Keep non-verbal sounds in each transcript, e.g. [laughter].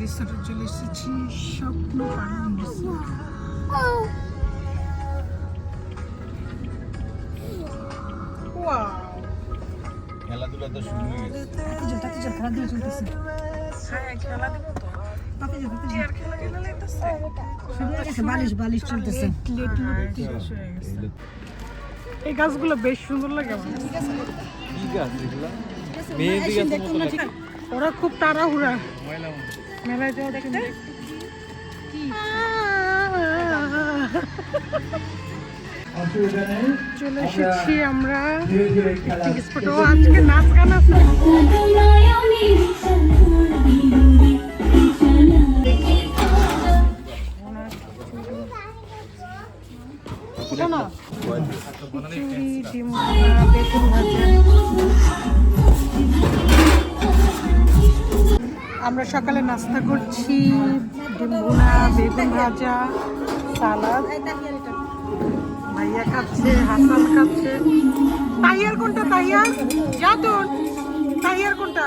রিসোর্টে চলে এসেছি স্বপ্ন পালন রিসোর্ট খেলাধুলা তো শুরু হয়ে গেছে। খেলাধুলা চলতেছে। হ্যাঁ তো। হয়ে এই গাছগুলো বেশ সুন্দর লাগে ওরা খুব তাড়াহুড়া। মেলায় যাও দেখতে? চলে এসেছি আমরা আজকে নাচ গান আছে। নাস্তা করছি ডিম ভুনা বেগুন ভাজা সালাদ। ভাইয়া হাসান কোনটা তাইয়ার যাতুন তাইয়ার কোনটা?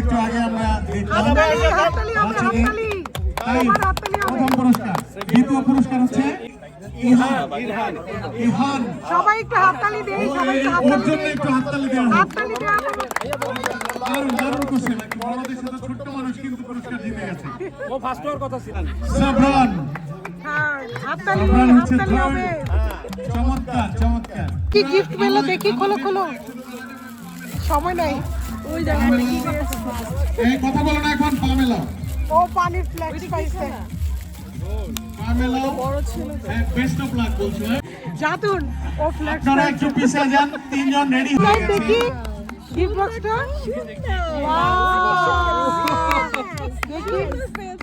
একটু আগে আমরা তাই প্রথম পুরস্কার। দ্বিতীয় পুরস্কার হচ্ছে ইহান ইহান সবাই একটু হাততালি দেই সবাই একটু হাততালি দেই একটু হাততালি দেওয়া হাততালি দেওয়া দারুণ দারুণ কোশ্চেন বড়দের সাথে ছোট্ট মানুষ কিন্তু পুরস্কার জিতে গেছে। ও ফার্স্ট হওয়ার কথা ছিল। সাবরান। হ্যাঁ হাততালি হাততালি হবে। চমৎকার চমৎকার। কি গিফট পেল দেখি খোলো খোলো। সময় নাই। এই কথা বলো না এখন পা মেলাও ও পানির ফ্ল্যাক্স পাইছে। হ্যাঁ হ্যাঁ? জাতুন ও ফ্ল্যাক্স আপনারা একটু পিছিয়ে যান তিনজন রেডি হয়ে দেখি। গিফট বক্সটা দেখি।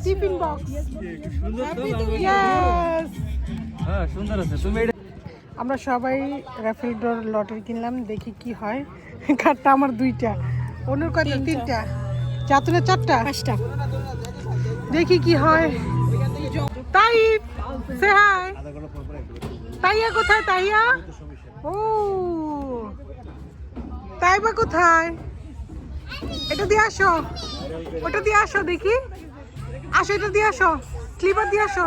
টিফিন বক্স হ্যাঁ সুন্দর আছে। তুমি আমরা সবাই রাফেল ডোর লটারি কিনলাম দেখি কি হয়। [laughs] কার্ডটা আমার দুইটা। অনুর কয়টা? তিনটা। চাতুনের চারটা? পাঁচটা। দেখি কি হয়। তাই সে হাই তাইয়া কোথায় তাইয়া? ও তাইবা কোথায়? এটা দিয়ে আসো। ওটা দিয়ে আসো দেখি। আসো এটা দিয়ে আসো। স্লিপার দিয়ে আসো।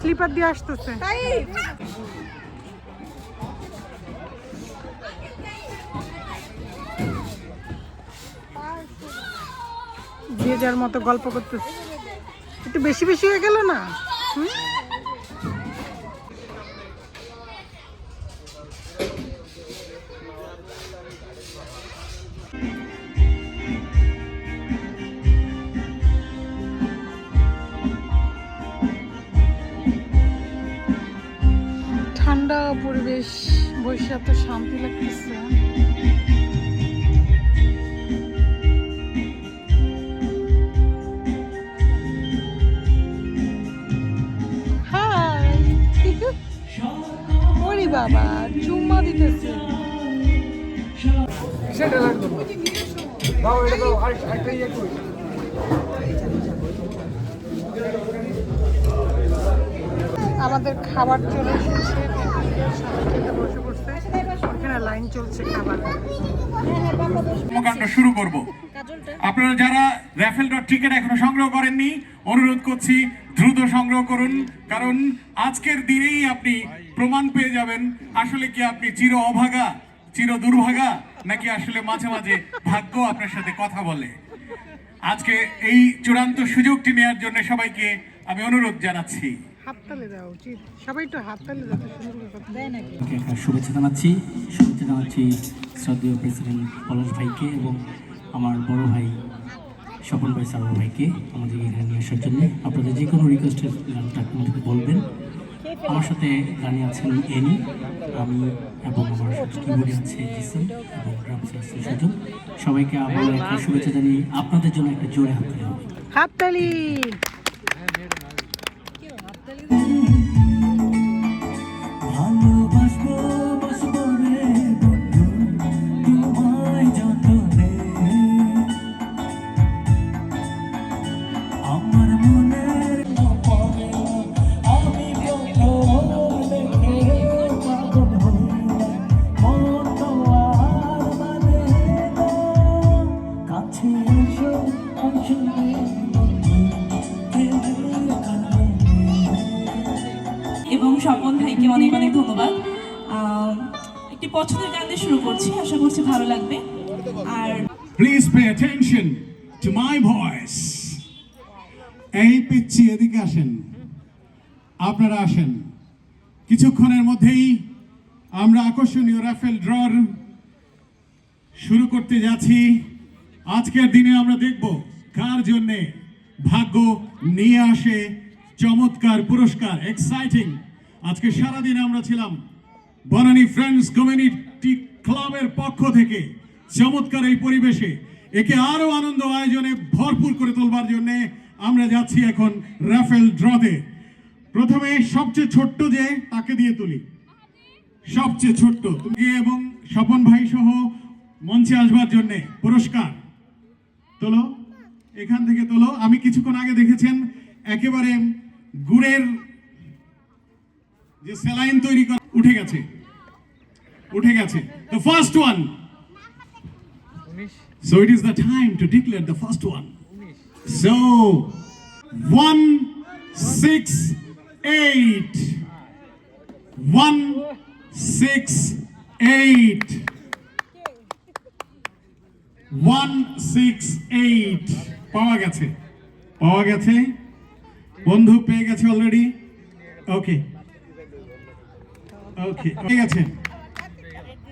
স্লিপার দিয়ে আসতেছে। যে যার মতো গল্প করতেছে। একটু বেশি বেশি হয়ে গেল না? ঠান্ডা পরিবেশ, বৈশাখ এত শান্তি লাগতেছে। ওরে বাবা চুম্মা দিতেছে। সেটা লাগবে দাও এটা দাও আরেকটা ইয়ে করি। আমাদের খাবার চলে এসেছে। বসে পড়ছে লাইন চলছে খাবার। কর্মকাণ্ড শুরু করব। আপনারা যারা র্যাফেল ডট টিকিট এখনও সংগ্রহ করেননি অনুরোধ করছি দ্রুত সংগ্রহ করুন কারণ আজকের দিনেই আপনি প্রমাণ পেয়ে যাবেন আসলে কি আপনি চির অভাগা চির দুর্ভাগা নাকি আসলে মাঝে মাঝে ভাগ্য আপনার সাথে কথা বলে। আজকে এই চূড়ান্ত সুযোগটি নেওয়ার জন্য সবাইকে আমি অনুরোধ জানাচ্ছি। হাততালি দেওয়া উচিত। সবাই তো হাততালি যাতে সুন্দর করে দেয় নাকি শুভেচ্ছা জানাচ্ছি। শুভেচ্ছা জানাচ্ছি শ্রদ্ধেয় প্রেসিডেন্ট পলাশ ভাইকে এবং আমার বড় ভাই স্বপন ভাই, সালাম ভাইকে আমাদের এখানে নিয়ে আসার জন্য। আপনাদের যে কোনো রিকোয়েস্টের গানটা আমাদেরকে বলবেন। আমার সাথে গানে আছেন এনি, আমি এবং আমার সাথে কিবোর্ডে আছে জিসি এবং ড্রামস আছে সুজন। সবাইকে আবার একটা শুভেচ্ছা জানিয়ে আপনাদের জন্য একটা জোরে হাত হবে। হাততালি! অনেক অনেক ধন্যবাদ। একটি পছন্দের গান দিয়ে শুরু করছি, আশা করছি ভালো লাগবে। আর please pay attention to my voice এই পিচ্ছি এদিকে আসেন। আপনারা আসেন। কিছুক্ষণের মধ্যেই আমরা আকর্ষণীয় রাফেল ড্রর শুরু করতে যাচ্ছি। আজকের দিনে আমরা দেখব কার জন্যে ভাগ্য নিয়ে আসে চমৎকার পুরস্কার এক্সাইটিং আজকে সারাদিন আমরা ছিলাম বনানী ফ্রেন্ডস কমিউনিটি ক্লাবের পক্ষ থেকে। চমৎকার এই পরিবেশে। একে আরও আনন্দ আয়োজনে ভরপুর করে তোলবার জন্য আমরা যাচ্ছি এখন রাফেল ড্রতে। প্রথমে সবচেয়ে ছোট্ট যে, তাকে দিয়ে তুলি। সবচেয়ে ছোট্ট তুমি এবং স্বপন ভাই সহ মঞ্চে আসবার জন্য। পুরস্কার। তোলো। এখান থেকে তোলো। আমি কিছুক্ষণ আগে দেখেছেন, একেবারে গুড়ের যে স্যালাইন তৈরি করা উঠে গেছে। উঠে গেছে। The first one So it is the time to declare the first one. So, one, six, eight. One, six, eight. One six eight পাওয়া গেছে। পাওয়া গেছে। বন্ধু পেয়ে গেছে অলরেডি ওকে ওকে পেয়ে গেছে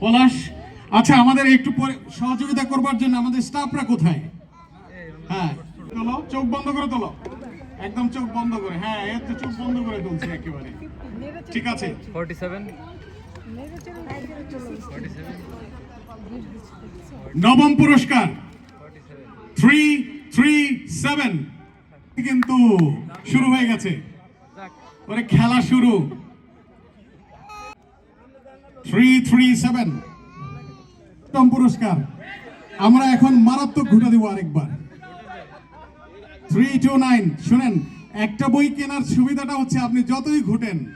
পলাশ আচ্ছা আমাদের একটু পরে সহযোগিতা করবার জন্য আমাদের স্টাফরা কোথায়? হ্যাঁ তোলো চোখ বন্ধ করে তোলো। একদম চোখ বন্ধ করে হ্যাঁ এর তো চোখ বন্ধ করে তুলছে একেবারে। ঠিক আছে। 47 নবম পুরস্কার। থ্রি থ্রি সেভেন কিন্তু শুরু হয়ে গেছে। পরে খেলা শুরু। Three three seven. পুরস্কার। আমরা এখন মারাত্মক ঘুরে দেবো আরেকবার। থ্রি টু নাইন, শুনেন, একটা বই কেনার সুবিধাটা হচ্ছে আপনি যতই ঘুটেন।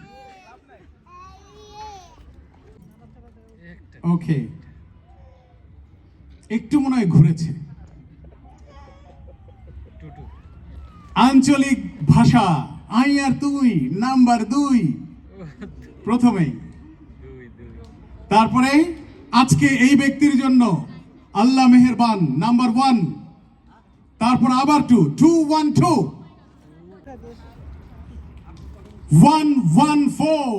ওকে। একটু মনে হয় ঘুরেছে। আঞ্চলিক ভাষা, আই আর তুই, নাম্বার দুই। প্রথমেই। তারপরে আজকে এই ব্যক্তির জন্য আল্লাহ মেহেরবান নাম্বার ওয়ান। তারপর আবার two two one two one one four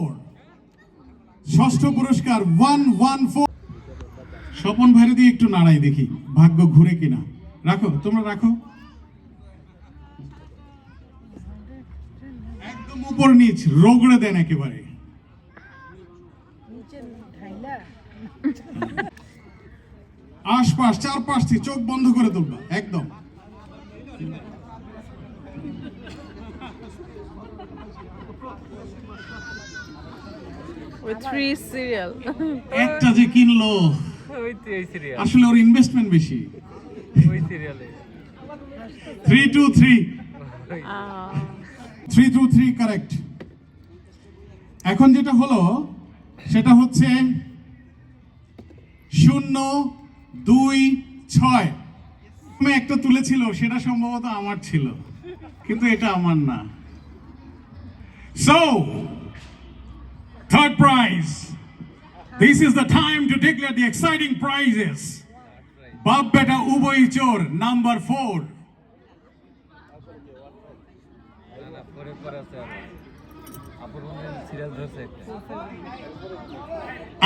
ষষ্ঠ পুরস্কার ওয়ান ওয়ান ফোর স্বপন ভাইরে দিয়ে একটু নাড়াই দেখি, ভাগ্য ঘুরে কিনা। রাখো, তোমরা রাখো। একদম উপর নিচ, রোগড়ে দেন একেবারে। আশপাশ চারপাশ থেকে চোখ বন্ধ করে তুলবা একদম. একটা যে কিনলো আসলে ওর ইনভেস্টমেন্ট বেশি। Three two three. Three two three correct এখন যেটা হলো সেটা হচ্ছে শূন্য দুই, ছয়। প্রথমে একটা তুলেছিল, সেটা সম্ভবত আমার ছিল। কিন্তু এটা আমার না। So third prize this is the time to declare the exciting prizes বাপ বেটা উভয় চোর নাম্বার ফোর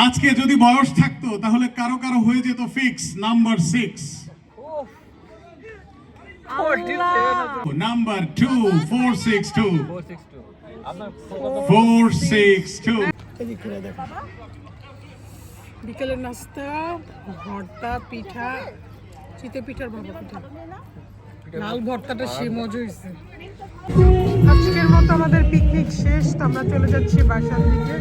আজকে যদি বয়স থাকতো তাহলে কারও কারও হয়ে যেত fix number six number two four six two four six two বিকেলের নাস্তা ভর্তা পিঠা চিতে পিঠার ভাপা পিঠা। লাল ভর্তাটা সে মজা হয়েছে আজকের মতো আমাদের পিকনিক শেষ, তো আমরা চলে যাচ্ছি বাসার দিকে।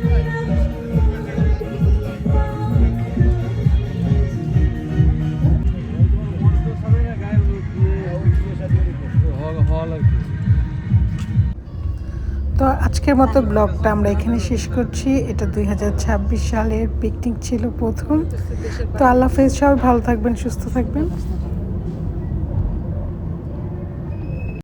তো আজকের মতো ব্লগটা আমরা এখানে শেষ করছি। এটা দুই হাজার ছাব্বিশ সালের পিকনিক ছিল প্রথম। তো আল্লাহ হাফেজ, সবাই ভালো থাকবেন, সুস্থ থাকবেন।